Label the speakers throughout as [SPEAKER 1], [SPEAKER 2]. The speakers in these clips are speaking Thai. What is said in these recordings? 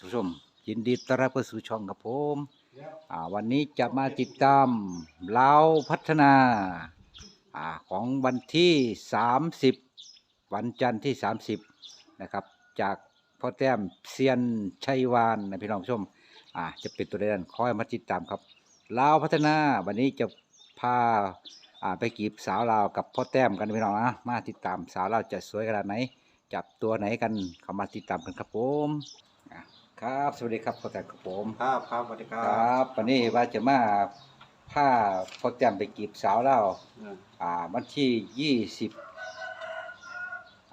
[SPEAKER 1] ผู้ชมยินดีต้อนรับเข้าสู่ช่องกับผมอ่าวันนี้จะมาติดตามลาวพัฒนาอ่าของวันที่ 30 วันจันทร์ที่ 30 นะครับ จากพ่อแต้มเซียนชัยวานนะพี่น้องผู้ชมอ่าจะเป็นตัวใดนั้นคอยมาติดตามครับลาวพัฒนาวันนี้จะพาอ่าไปกีบสาวลาวกับพ่อแต้มกันพี่น้องนะมาติดตามสาวลาวจะสวยขนาดไหนจับตัวไหนกันเข้ามาติดตามกันครับผมอะ ครับ สวัสดีครับพ่อแต้มครับผม
[SPEAKER 2] ครับครับสวัสดีค
[SPEAKER 1] ค
[SPEAKER 2] รั
[SPEAKER 1] รับบวันนี้ว่าจะมาพาพ่อแต้มไปกีบสาวแล้ว
[SPEAKER 2] อืม
[SPEAKER 1] อ่าวันที่ยี่สิบ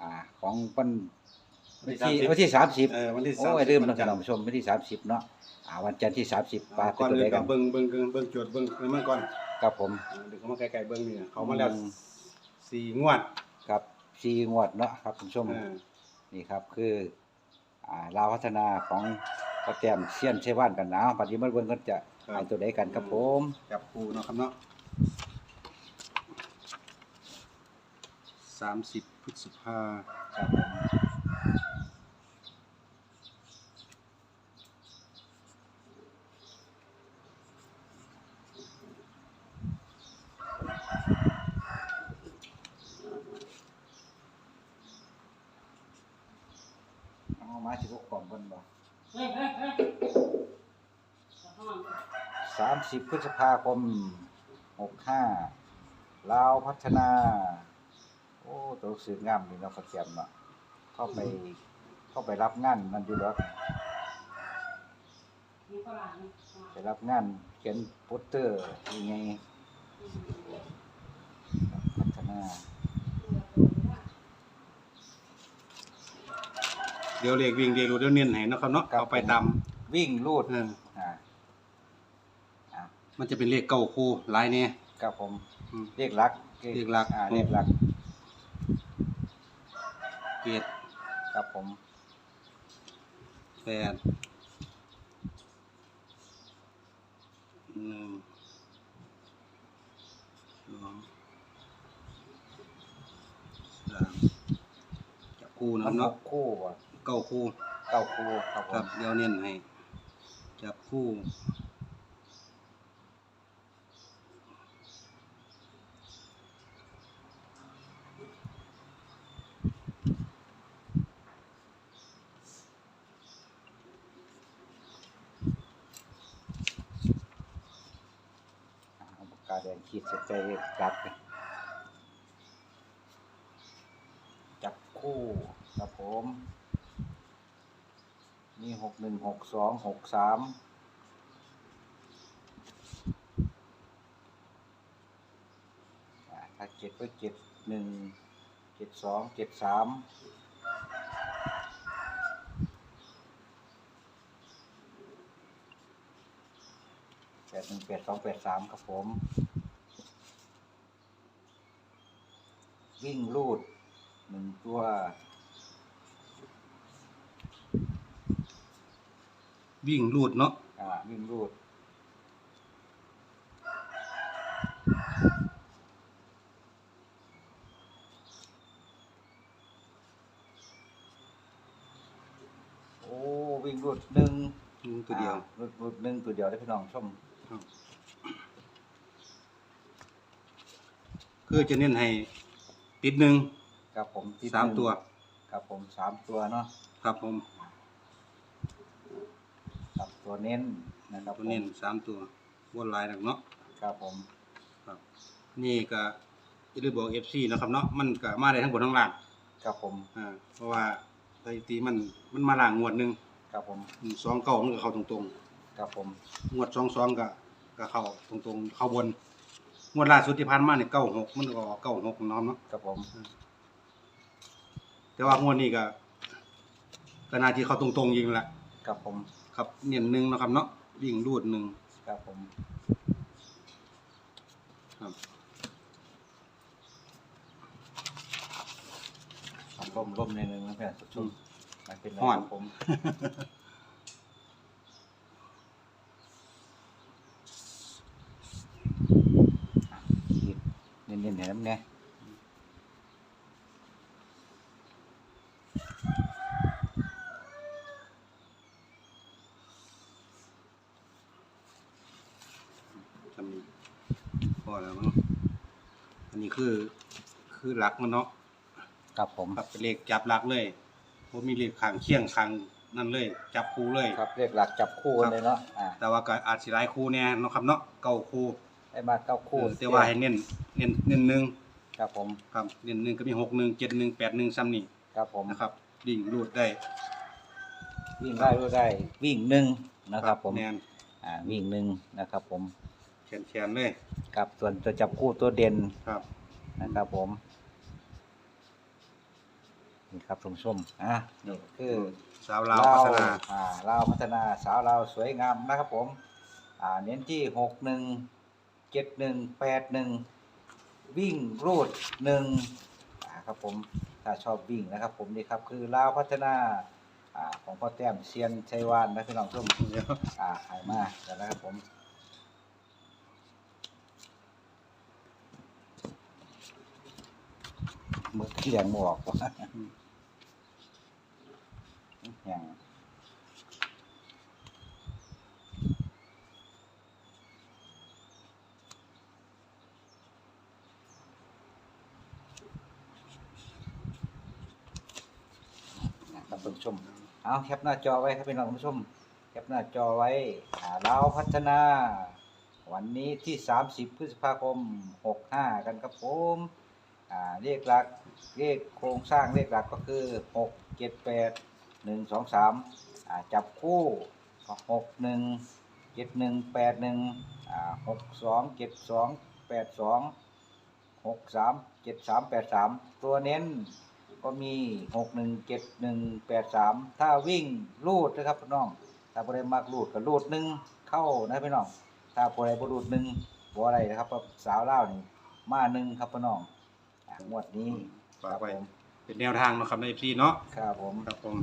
[SPEAKER 1] อ่าของวันวันที่วันที่สามสิบ
[SPEAKER 2] เออวันที่
[SPEAKER 1] โอ้ย
[SPEAKER 2] 30
[SPEAKER 1] ลืม
[SPEAKER 2] วั
[SPEAKER 1] นะ
[SPEAKER 2] นจันทร์
[SPEAKER 1] ท่านผู้ชมวันที่สามสิบเนาะอ่าวันจันทร์ที่สามสิบปลา
[SPEAKER 2] อ่า
[SPEAKER 1] เป็
[SPEAKER 2] ก่อน
[SPEAKER 1] นตัว
[SPEAKER 2] อื่
[SPEAKER 1] ใด
[SPEAKER 2] น
[SPEAKER 1] กั
[SPEAKER 2] ก็
[SPEAKER 1] น
[SPEAKER 2] เบิ่งเบิ่งเบิ่งเบิ่งจดเบิ่งเมื่อก่อน
[SPEAKER 1] ครับผม
[SPEAKER 2] อ่าเดี๋ยวเขามาใกล้ๆเบิ่งนี่เขามาแล้ว
[SPEAKER 1] อืม
[SPEAKER 2] สี่งวด
[SPEAKER 1] ครับสี่งวดเนาะครับท่านผู้ชม
[SPEAKER 2] เออ
[SPEAKER 1] นี่ครับคือ อ่าลาวพัฒนาของพ่อแต้มเซียนเชว่านกันนะปัจจุบันเบิ่งกันจะให้ตัวใดกันครับผม
[SPEAKER 2] จับคู่เนาะครับเนาะสามสิบพฤษภา
[SPEAKER 1] ครับผม เอามาสิบหกกล่องเพิ่นบ่สามสิบพฤษภาคมหกห้าลาวพัฒนา โอ้ตัวหนังสืองามนี่เนาะเขาเขียนเนาะเข้าไปเข้าไปรับงานนั่นอยู่แล้วไปรับงานเขียนโปสเตอร์ยังไงพัฒนา
[SPEAKER 2] เดี๋ยวเรียกวิ่งเรียกรู้เดี๋ยวเน้นให้เนาะครับเนาะเอาไปตาม
[SPEAKER 1] วิ่งลูด
[SPEAKER 2] เออ
[SPEAKER 1] อ่าอ่า
[SPEAKER 2] มันจะเป็นเลขเก้าคู่หลายเนี่ย
[SPEAKER 1] ครับผม
[SPEAKER 2] อืม
[SPEAKER 1] เรียกลัก
[SPEAKER 2] เรียกหลัก
[SPEAKER 1] อ่าเรียกลัก
[SPEAKER 2] เจ็ด
[SPEAKER 1] ครับผม
[SPEAKER 2] แปดหนึ่งสองสามจับคู่นะค
[SPEAKER 1] มั
[SPEAKER 2] รั
[SPEAKER 1] น
[SPEAKER 2] บ
[SPEAKER 1] ห
[SPEAKER 2] เนาะ
[SPEAKER 1] กคู่อะ
[SPEAKER 2] เก้าคู่
[SPEAKER 1] เก้าคู่ครับผ
[SPEAKER 2] ครับ
[SPEAKER 1] ม
[SPEAKER 2] เดี๋ยวเน้นให้ จับคู่
[SPEAKER 1] เอาปากกาแดงขีดเส้นใจรัดไปจับคู่ครับผม มีหกหนึ่งหกสองหกสามถ้าเจ็ดก็เจ็ดหนึ่งเจ็ดสองเจ็ดสามแปดหนึ่งแปดสองแปดสามครับผม วิ่งลูดหนึ่งตัว
[SPEAKER 2] วิ่งรูดเนาะ
[SPEAKER 1] อ่าวิ่งรูดโอ้วิ่งรูดหนึ่ง
[SPEAKER 2] หนึ่งตัวเดียว
[SPEAKER 1] อ่ารูดรูดหนึ่งตัวเดียวได้พี่น้องชม
[SPEAKER 2] ครับคือจะเน้นให้ติดหนึ่ง
[SPEAKER 1] ครับผมที่
[SPEAKER 2] สาม
[SPEAKER 1] หนึ่ง
[SPEAKER 2] ตัว
[SPEAKER 1] ครับผมสามตัวเนาะ
[SPEAKER 2] ครับผม
[SPEAKER 1] ครับ ตัวเน้นนะครับ
[SPEAKER 2] ตัวเน้นสามตัววนลายหนักเนาะ
[SPEAKER 1] ครับผม
[SPEAKER 2] ครับ นี่ก็จะได้บอกเอฟซีนาะครับเนาะมันก็มาได้ทั้งบนทั้งล่าง
[SPEAKER 1] ครับผม
[SPEAKER 2] อ่าเพราะว่าสถิติมันมันมาล่างงวดหนึ่ง
[SPEAKER 1] ครับผม
[SPEAKER 2] อืมสองเก้ามันก็เข้าตรง
[SPEAKER 1] ครับผม
[SPEAKER 2] ๆงวดสองสองก็ก็เข้าตรงๆ เข้าบนงวดล่าสุดที่ผ่านมาเนี่ยเก้าหกมันก็ออกเก้าหกน้อมเนาะ
[SPEAKER 1] ครับผม
[SPEAKER 2] แต่ว่างวดนี้ก็ก็น่าที่เข้าตรงๆยิงแหละ
[SPEAKER 1] ครับผม
[SPEAKER 2] ครับเนียนหนึ่งเนาะครับเนาะวิ่งรูดหนึ่ง
[SPEAKER 1] ครับผม
[SPEAKER 2] ครับ
[SPEAKER 1] ร่มร่มในหนึ่งนะเพื่อนชมมันเป็นไร
[SPEAKER 2] ฮ้อน
[SPEAKER 1] ครับผมขีดเน้นๆเห็นน้ำเนี่ย
[SPEAKER 2] อ แล้วมั้งอันนี้คือ คือหลักมันเนาะ
[SPEAKER 1] ครับผม
[SPEAKER 2] ครับเป็นเลขจับหลักเลยบ่มีเลขข้างเคียงข้างนั่นเลย จับคู่เลย
[SPEAKER 1] ครับเรียกหลักจับคู่กันเลยเนาะอ่า
[SPEAKER 2] แต่ว่าก็อาจสิหลายคู่แน่เนาะครับเนาะเก้าคู่
[SPEAKER 1] ได้มาเก้าคู่
[SPEAKER 2] เออแต่ว่าให้เน้นเน้นเน้นหนึ่ง
[SPEAKER 1] ครับผม
[SPEAKER 2] ครับเน้นหนึ่งก็มีหกหนึ่งเจ็ดหนึ่งแปดหนึ่งซ้ำนี่
[SPEAKER 1] ครับผม
[SPEAKER 2] นะครับดิ่งรูดได้
[SPEAKER 1] วิ่งได้รู้ได้ วิ่งหนึ่งนะครับผม
[SPEAKER 2] แนน
[SPEAKER 1] อ่าวิ่งหนึ่งนะครับผม
[SPEAKER 2] แข นแขนๆเลย
[SPEAKER 1] กับส่วนตัวจับคู่ตัวเด่น
[SPEAKER 2] ครับ
[SPEAKER 1] นะครับผม นี่ครับท่านผู้ชมอะนี่คือ
[SPEAKER 2] สาวลาวพัฒนา
[SPEAKER 1] อ่าลาวพัฒนาสาวลาวสวยงามนะครับผม อ่า เน้นที่หกหนึ่งเจ็ดหนึ่งแปดหนึ่งวิ่งรูดหนึ่งอ่าครับผมถ้าชอบวิ่งนะครับผมนี่ครับคือลาวพัฒนาอ่าของพ่อแต้มเซียนชัยวานนะพี่น้องทุก
[SPEAKER 2] เดี๋ยว
[SPEAKER 1] อ่าหายมาแล้วนะครับผม มือเขียงหมวกว่ะอย่างนะครับท่านผู้ชม เอาแคปหน้าจอไว้ครับพี่น้องท่านผู้ชม แคปหน้าจอไว้อ่าเราพัฒนา วันนี้ที่ 30 พฤษภาคม 65 กันครับผม อ่าเลขหลักเลขโครงสร้างเลขหลักก็คือ6 7 8 1 2 3อ่าจับคู่ก็6 1 7 1 8 1อ่า6 2 7 2 8 2หกสามเจ็ดสามแปดสามตัวเน้นก็มีหกหนึ่งเจ็ดหนึ่งแปดสามถ้าวิ่งลูดนะครับพี่น้อง ถ้าบริมากลูดก็ลูดหนึ่งเข้านะพี่น้อง ถ้าบริบรูดหนึ่งบอะไรนะครับสาวเล่านี่มาหนึ่งครับพี่น้อง งวดนี้ค
[SPEAKER 2] ฝา
[SPEAKER 1] รั
[SPEAKER 2] ก
[SPEAKER 1] บ
[SPEAKER 2] ไว้
[SPEAKER 1] ผม
[SPEAKER 2] เป็นแนวทางเนาะครับในพี่เนาะ
[SPEAKER 1] ครับผม
[SPEAKER 2] ครับผม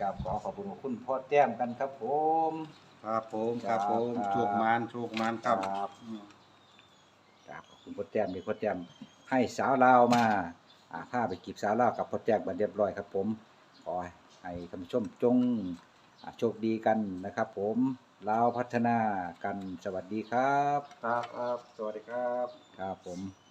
[SPEAKER 1] กราบขอขอบคุณคุณพ่อแต้มกันครับผม
[SPEAKER 2] ครับผมครับผม
[SPEAKER 1] ครับ
[SPEAKER 2] โชคมานโชคมานครับ
[SPEAKER 1] ครับ
[SPEAKER 2] อืม
[SPEAKER 1] กราบขอบคุณพ่อแต้มมีพ่อแต้มให้สาวลาวมาอ่าพาไปกีบสาวลาวกับพ่อแต้มมาเรียบร้อยครับผมขอให้ท่านผู้ชมจงอ่าโชคดีกันนะครับผมลาวพัฒนากันสวัสดีครับ
[SPEAKER 2] ครับครับ สวัสดีครับ
[SPEAKER 1] ครับผม